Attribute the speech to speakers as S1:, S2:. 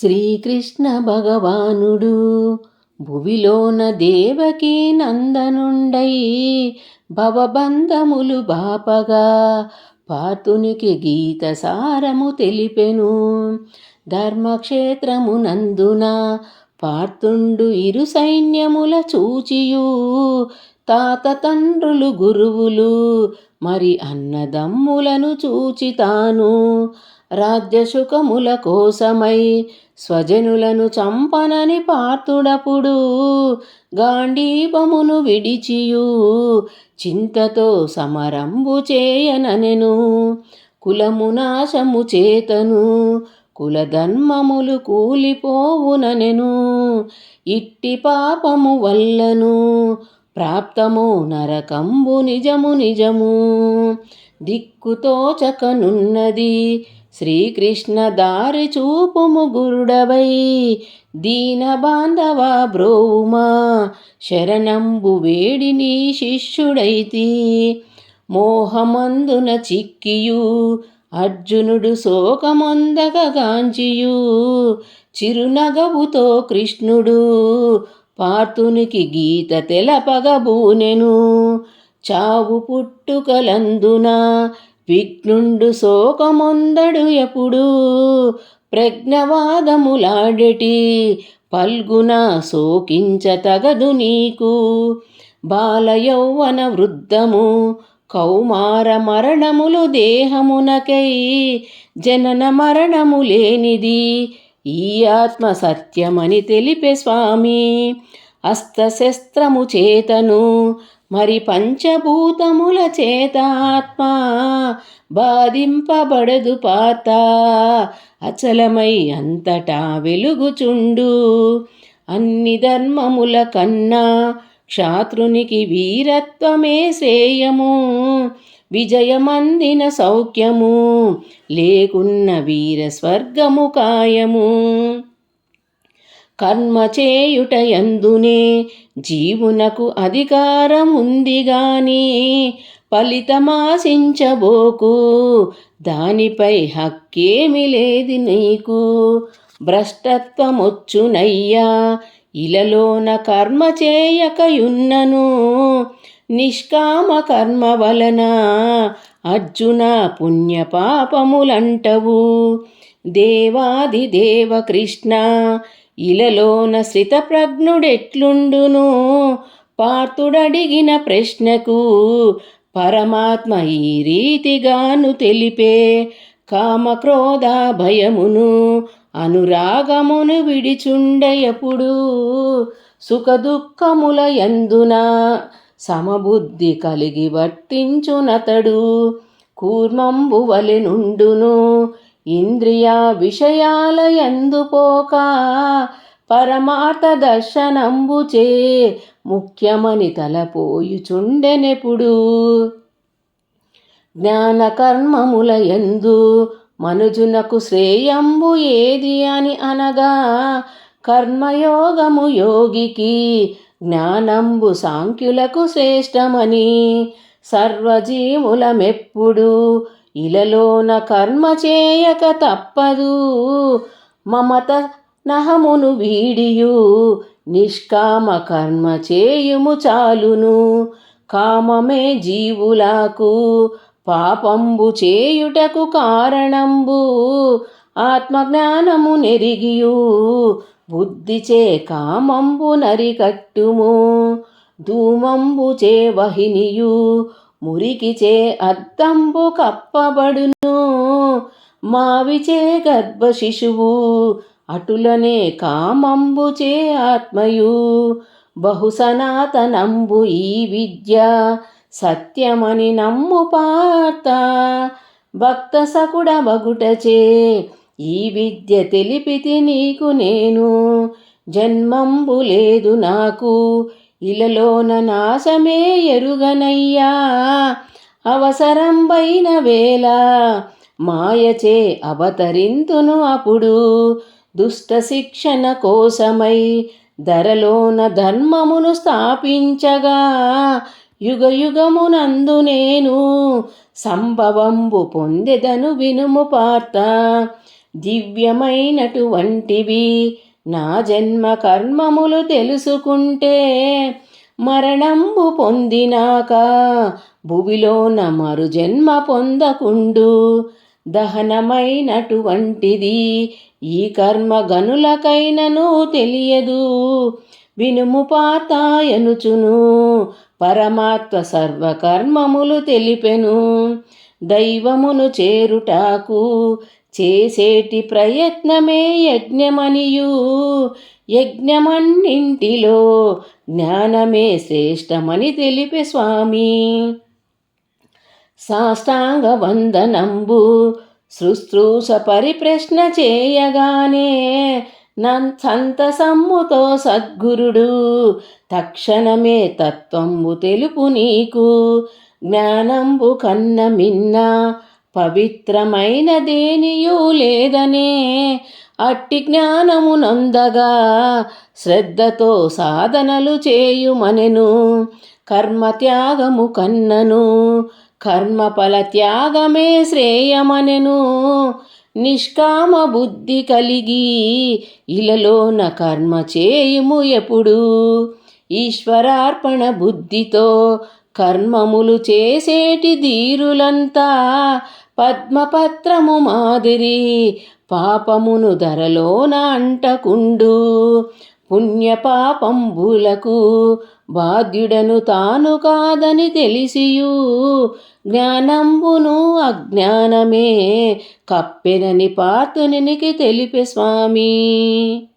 S1: శ్రీకృష్ణ భగవానుడు. భువిలోన దేవకీ నందనుండై భవబంధములు బాపగా పాతునికి గీత సారము తెలిపెను ధర్మక్షేత్రమునందున పార్తుండు ఇరు సైన్యముల చూచియు. తాత తండ్రులు గురువులు మరి అన్నదమ్ములను చూచితాను. రాజ్యసుఖముల కోసమై స్వజనులను చంపనని పార్తుడపుడు గాంధీపమును విడిచియు. చింతతో సమరంబు చేయననెను. కులము నాశము చేతను. కులధర్మములు కూలిపోవుననెను. ఇట్టి పాపము వల్లను. ప్రాప్తము నరకంబు నిజము నిజము. దిక్కుతోచకనున్నది శ్రీకృష్ణ దారి చూపుము గురుడవై. దీన బాంధవ బ్రోవుమా శరణంబు వేడిని శిష్యుడైతి. మోహమందున చిక్కియు అర్జునుడు శోకమందగాంచియు చిరునగవుతో కృష్ణుడు పార్థునికి గీత తెలపగబూనెను. చావు పుట్టుకలందున విఘ్నుండు శోకమొందడు ఎప్పుడు. ప్రజ్ఞవాదములాడెటి పల్గున శోకించతగదు నీకు. బాలయౌవన వృద్ధము కౌమార మరణములు దేహమునకై. జనన మరణము లేనిది ఈ ఆత్మ సత్యమని తెలిపే స్వామి. అస్తశస్త్రము చేతను మరి పంచభూతముల చేత ఆత్మ బాధింపబడదు పాత. అచలమై అంతటా వెలుగుచుండు అన్ని ధర్మముల కన్నా క్షాత్రునికి వీరత్వమే శ్రేయము విజయమందిన సౌఖ్యము లేకున్న వీర స్వర్గము కాయము కర్మ చేయుట ఎందునే జీవునకు అధికారం ఉంది గాని ఫలితమాశించబోకు దానిపై హక్కేమి లేదు నీకు. భ్రష్టత్వమొచ్చునయ్యా ఇలలోన కర్మ చేయకయున్నను. నిష్కామ కర్మ వలన అర్జున పుణ్యపాపములంటవు దేవాది దేవ కృష్ణ ఇలలోన శ్రితప్రజ్ఞుడెట్లుండును? పార్థుడడిగిన ప్రశ్నకు పరమాత్మ ఈ రీతిగాను తెలిపే కామక్రోధ భయమును అనురాగమును విడిచుండయపుడు సుఖదుఖముల ఎందున సమబుద్ధి కలిగి వర్తించునతడు. కూర్మంబు నుండును ఇంద్రియ విషయాల ఎందుపోక పరమార్థ దర్శనంబుచే ముఖ్యమని తలపోయుచుండెనెప్పుడు జ్ఞానకర్మముల ఎందు మనుజునకు శ్రేయంబు ఏది అని అనగా కర్మయోగము యోగికి జ్ఞానంబు సాంఖ్యులకు శ్రేష్టమని. సర్వజీవులమెప్పుడు ఇలలోన కర్మ చేయక తప్పదు. మమత నహమును వీడియు నిష్కామ కర్మ చేయుము చాలును. కామమే జీవులకు పాపంబు చేయుటకు కారణంబు ఆత్మజ్ఞానము నెరిగియు బుద్ధిచే కామంబు నరికట్టుము ధూమంబు చే వహినియు మురికిచే అద్దంబు కప్పబడును. మావిచే గర్భ శిశువు అటులనే కామంబుచే ఆత్మయు. బహు సనాతనంబు ఈ విద్య సత్యమని నమ్ము పార్త భక్త సకుడ బగుటచే. ఈ విద్య తెలిపితి నీకు నేను జన్మంబు లేదు నాకు. ఇలలోన నాశమే ఎరుగనయ్యా అవసరంబైన వేళ మాయచే అవతరింతును అప్పుడు. దుష్ట శిక్షణ కోసమై ధరలోన ధర్మమును స్థాపించగా యుగ యుగమునందు నేను సంభవంబు పొందెదను వినుము పార్త దివ్యమైనటువంటివి నా జన్మ కర్మములు తెలుసుకుంటే మరణంబు పొందినాక భువిలోన మరు జన్మ పొందకుండు. దహనమైనటువంటిది ఈ కర్మ గనులకైనను తెలియదు. వినుము పాతాయనుచును పరమాత్మ సర్వకర్మములు తెలిపెను. దైవమును చేరుటాకు. చేసేటి ప్రయత్నమే యజ్ఞమనియు. యజ్ఞమన్నింటిలో జ్ఞానమే శ్రేష్టమని తెలిపే స్వామి. సాష్టాంగ వందనంబు. శుశ్రూష పరిప్రశ్న చేయగానే సంతసమ్ముతో సద్గురుడు తక్షణమే తత్వంబు తెలుపు నీకు. జ్ఞానంబు కన్న మిన్న పవిత్రమైన దేనియూ లేదనే అట్టి జ్ఞానము నందగా శ్రద్ధతో సాధనలు చేయుమనెను. కర్మత్యాగము కన్నను కర్మఫల త్యాగమే శ్రేయమనెను. నిష్కామ బుద్ధి కలిగి ఇలలోన కర్మ చేయుము ఎప్పుడు? ఈశ్వరార్పణ బుద్ధితో కర్మములు చేసేటి ధీరులంతా పద్మపత్రము మాదిరి పాపమును ధరలోన అంటకుండు. పుణ్యపాపంబులకు బాధ్యుడను తాను కాదని తెలిసియు. జ్ఞానంబును అజ్ఞానమే కప్పెనని పాతునికి తెలిపే స్వామీ.